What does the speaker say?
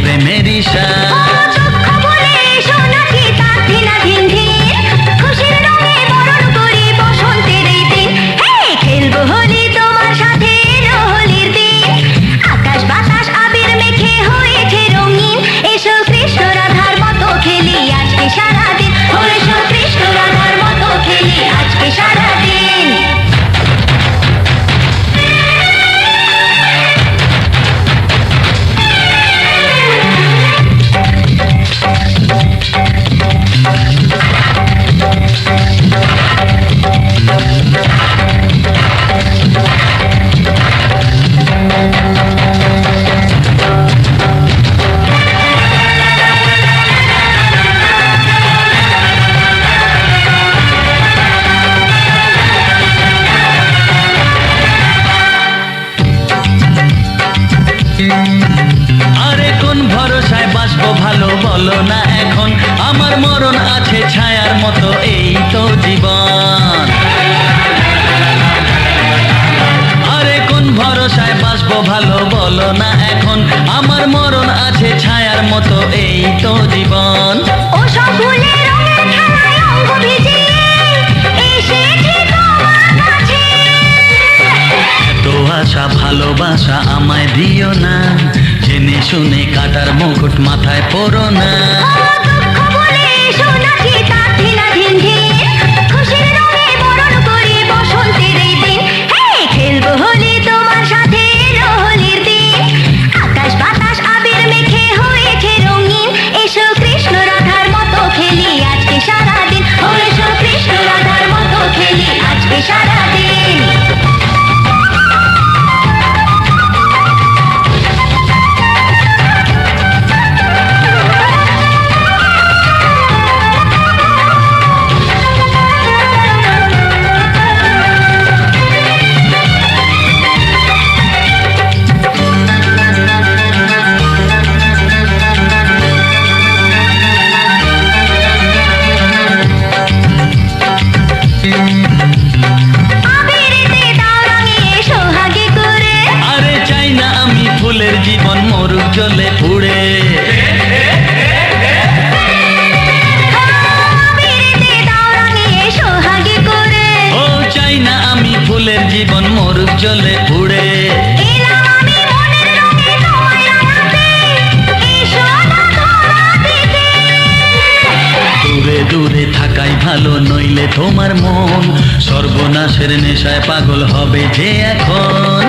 প্রেমের সাজ আরে বাঁচবো ভালো বলো না এখন। আমার মরণ আছে ছায়ার মতো, এই তো জীবন। আরে কোন ভরসায় বাসবো ভালো বলো না এখন। আমার মরণ আছে ছায়ার মতো, এই তো জীবন। তো আশা ভালোবাসা আমায় দিও না। জেনে শুনে কাটার মুকুট মাথায় পড়ো না। দুঃখ বলে সোনাকে তার ধিনা জলে পুড়ে ও, চাই না আমি জীবন মরুক জলে পুড়ে দূরে দূরে থাকাই ভালো, নইলে তোমার মন সর্বনাশের নেশায় পাগল হবে যে এখন।